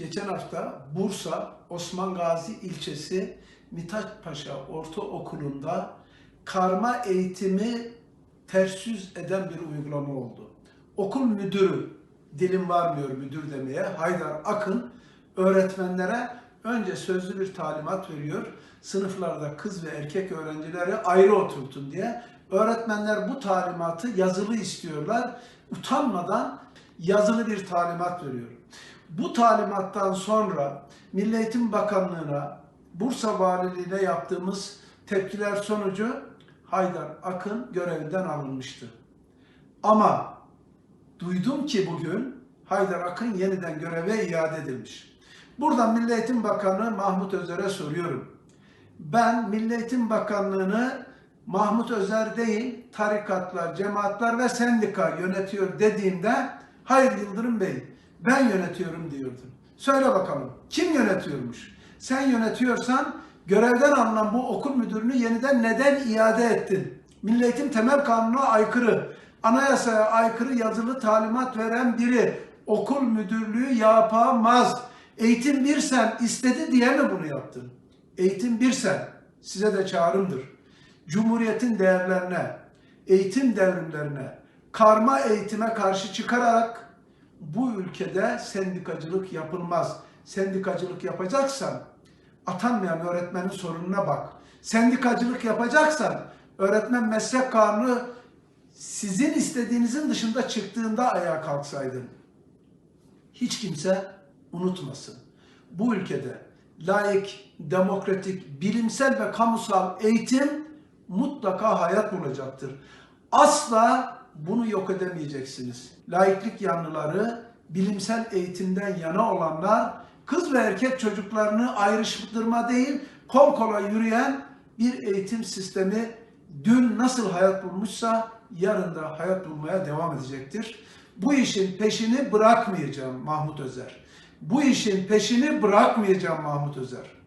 geçen hafta Bursa Osman Gazi ilçesi Mithat Paşa Ortaokulu'nda karma eğitimi ters yüz eden bir uygulama oldu. Okul müdürü, dilim varmıyor müdür demeye, Haydar Akın öğretmenlere önce sözlü bir talimat veriyor. Sınıflarda kız ve erkek öğrencileri ayrı oturtun diye. Öğretmenler bu talimatı yazılı istiyorlar. Utanmadan yazılı bir talimat veriyor. Bu talimattan sonra Milli Eğitim Bakanlığı'na, Bursa Valiliğine yaptığımız tepkiler sonucu Haydar Akın görevinden alınmıştı. Ama duydum ki bugün Haydar Akın yeniden göreve iade edilmiş. Buradan Milli Eğitim Bakanı Mahmut Özer'e soruyorum. Ben Milli Eğitim Bakanlığı'nı Mahmut Özer değil, tarikatlar, cemaatler ve sendika yönetiyor dediğimde hayır Yıldırım Bey ben yönetiyorum diyordun. Söyle bakalım kim yönetiyormuş? Sen yönetiyorsan görevden alınan bu okul müdürünü yeniden neden iade ettin? Milli Eğitim Temel Kanunu'na aykırı, anayasaya aykırı yazılı talimat veren biri okul müdürlüğü yapamaz. Eğitim bir sen istedi diye mi bunu yaptın? Eğitim bir sen size de çağrımdır. Cumhuriyetin değerlerine, eğitim devrimlerine, karma eğitime karşı çıkarak bu ülkede sendikacılık yapılmaz. Sendikacılık yapacaksan atanmayan öğretmenin sorununa bak. Sendikacılık yapacaksan öğretmen meslek kanunu sizin istediğinizin dışında çıktığında ayağa kalksaydın. Hiç kimse unutmasın. Bu ülkede layık, demokratik, bilimsel ve kamusal eğitim mutlaka hayat bulacaktır. Asla bunu yok edemeyeceksiniz. Laiklik yanlıları, bilimsel eğitimden yana olanlar, kız ve erkek çocuklarını ayrıştırma değil, kol kola yürüyen bir eğitim sistemi dün nasıl hayat bulmuşsa yarın da hayat bulmaya devam edecektir. Bu işin peşini bırakmayacağım Mahmut Özer. Bu işin peşini bırakmayacağım Mahmut Özer.